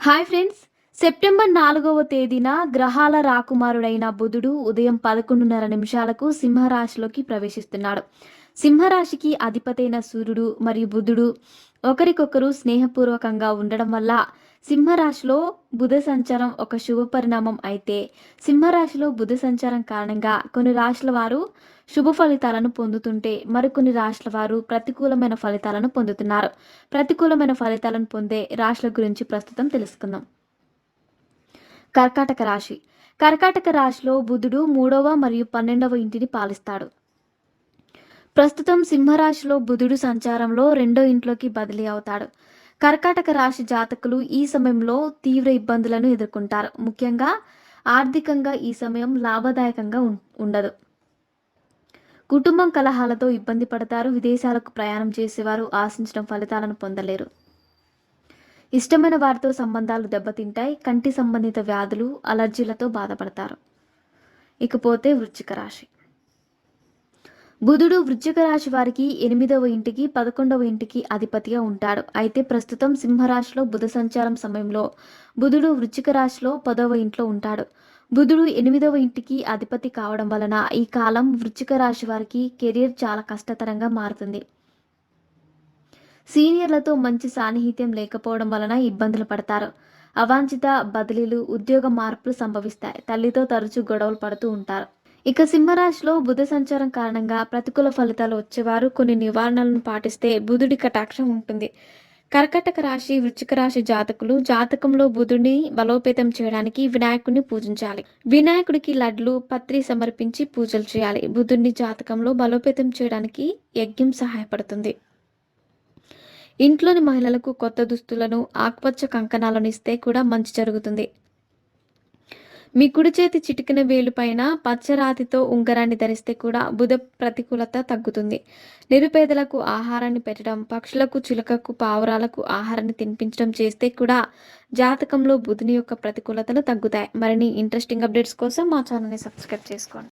Hi friends. September నాలుగవ తేదీన గ్రహాల రాకుమారుడైన బుధుడు ఉదయం పదకొండున్నర నిమిషాలకు సింహరాశిలోకి ప్రవేశిస్తున్నాడు. సింహరాశికి అధిపతైన సూర్యుడు మరియు బుధుడు ఒకరికొకరు స్నేహపూర్వకంగా ఉండడం వల్ల సింహరాశిలో బుధ సంచారం ఒక శుభ పరిణామం అయితే సింహరాశిలో బుధ సంచారం కారణంగా కొన్ని రాశుల వారు శుభ ఫలితాలను పొందుతుంటే మరికొన్ని రాశుల వారు ప్రతికూలమైన ఫలితాలను పొందుతున్నారు. ప్రతికూలమైన ఫలితాలను పొందే రాశుల గురించి ప్రస్తుతం తెలుసుకుందాం. కర్కాటక రాశి. కర్కాటక రాశిలో బుధుడు మూడవ మరియు పన్నెండవ ఇంటిని పాలిస్తాడు. ప్రస్తుతం సింహరాశిలో బుధుడు సంచారంలో రెండో ఇంట్లోకి బదిలీ అవుతాడు. కర్కాటక రాశి జాతకులు ఈ సమయంలో తీవ్ర ఇబ్బందులను ఎదుర్కొంటారు. ముఖ్యంగా ఆర్థికంగా ఈ సమయం లాభదాయకంగా ఉం- ఉండదు. కుటుంబం కలహాలతో ఇబ్బంది పడతారు. విదేశాలకు ప్రయాణం చేసేవారు ఆశించిన ఫలితాలను పొందలేరు. ఇష్టమైన వారితో సంబంధాలు దెబ్బతింటాయి. కంటి సంబంధిత వ్యాధులు అలర్జీలతో బాధపడతారు. ఇకపోతే వృచ్చిక రాశి. బుధుడు వృశ్చిక రాశి వారికి ఎనిమిదవ ఇంటికి పదకొండవ ఇంటికి అధిపతిగా ఉంటాడు. అయితే ప్రస్తుతం సింహరాశిలో బుధ సంచారం సమయంలో బుధుడు వృశ్చిక రాశిలో పదవ ఇంట్లో ఉంటాడు. బుధుడు ఎనిమిదవ ఇంటికి అధిపతి కావడం వలన ఈ కాలం వృశ్చిక రాశి వారికి కెరీర్ చాలా కష్టతరంగా మారుతుంది. సీనియర్లతో మంచి సాన్నిహిత్యం లేకపోవడం వలన ఇబ్బందులు పడతారు. అవాంఛిత బదిలీలు ఉద్యోగ మార్పులు సంభవిస్తాయి. తల్లితో తరచూ గొడవలు పడుతూ ఉంటారు. ఇక సింహరాశిలో బుధ సంచారం కారణంగా ప్రతికూల ఫలితాలు వచ్చేవారు. కొన్ని నివారణలను పాటిస్తే బుధుడి కటాక్షం ఉంటుంది. కర్కటక రాశి వృచ్చిక రాశి జాతకులు జాతకంలో బుధుడిని బలోపేతం చేయడానికి వినాయకుడిని పూజించాలి. వినాయకుడికి లడ్లు పత్రి సమర్పించి పూజలు చేయాలి. బుధుడిని జాతకంలో బలోపేతం చేయడానికి యజ్ఞం సహాయపడుతుంది. ఇంట్లోని మహిళలకు కొత్త దుస్తులను ఆకుపచ్చ కంకణాలను ఇస్తే కూడా మంచి జరుగుతుంది. మీ కుడి చేతి చిటికిన వేలు పైన పచ్చరాతితో ఉంగరాన్ని ధరిస్తే కూడా బుధ ప్రతికూలత తగ్గుతుంది. నిరుపేదలకు ఆహారాన్ని పెట్టడం పక్షులకు చిలుకకు పావురాలకు ఆహారాన్ని తినిపించడం చేస్తే కూడా జాతకంలో బుధుని యొక్క ప్రతికూలతలు తగ్గుతాయి. మరిన్ని ఇంట్రెస్టింగ్ అప్డేట్స్ కోసం మా ఛానల్ని సబ్స్క్రైబ్ చేసుకోండి.